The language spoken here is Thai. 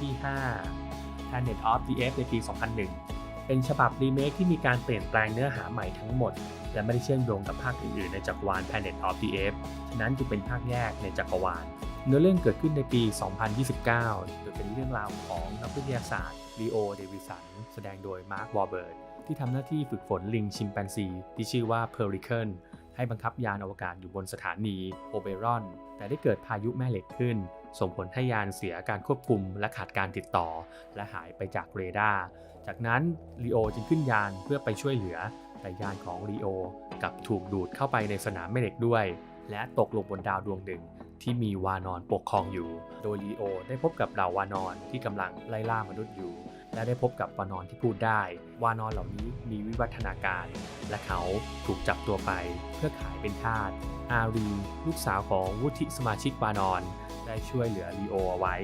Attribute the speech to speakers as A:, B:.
A: ที่ 5 Planet of the Apes ในปี 2001 เป็นฉบับรีเมคที่มีการเปลี่ยนแปลงเนื้อหาใหม่ทั้งหมด และไม่ได้เชื่อมโยงกับภาคอื่นๆ ในจักรวาล Planet of the Apes ฉะนั้นจึงเป็นภาคแยกในจักรวาล เนื้อเรื่องเกิดขึ้นในปี 2029 โดยเป็นเรื่องราวของนักวิทยาศาสตร์ลีโอ เดวิสัน แสดงโดยมาร์ควอร์เบิร์ตที่ทำหน้าที่ฝึกฝนลิงชิมแปนซี ที่ชื่อว่าเพอริเคิลให้บังคับยานอวกาศอยู่บนสถานีโอเบรอน แต่ได้เกิดพายุแม่เหล็กขึ้น ส่งผลให้ยานเสียการควบคุมและขาดการติดต่อ และหายไปจากเรดาร์ จากนั้นลีโอจึงขึ้นยานเพื่อไปช่วยเหลือ แต่ยานของลีโอกลับถูกดูดเข้าไปในสนามแม่เหล็กด้วย และตกลงบนดาวดวงหนึ่งที่มีวานอนปกครองอยู่ โดยลีโอได้พบกับเหล่าวานอนที่กำลังไล่ล่ามนุษย์อยู่ และได้พบกับวานอนที่พูดได้ วานอนเหล่านี้มีวิวัฒนาการ และเขาถูกจับตัวไปเพื่อขายเป็นทาส อารี ลูกสาวของวุฒิสมาชิกวานอน ได้ช่วยเหลือลีโอเอาไว้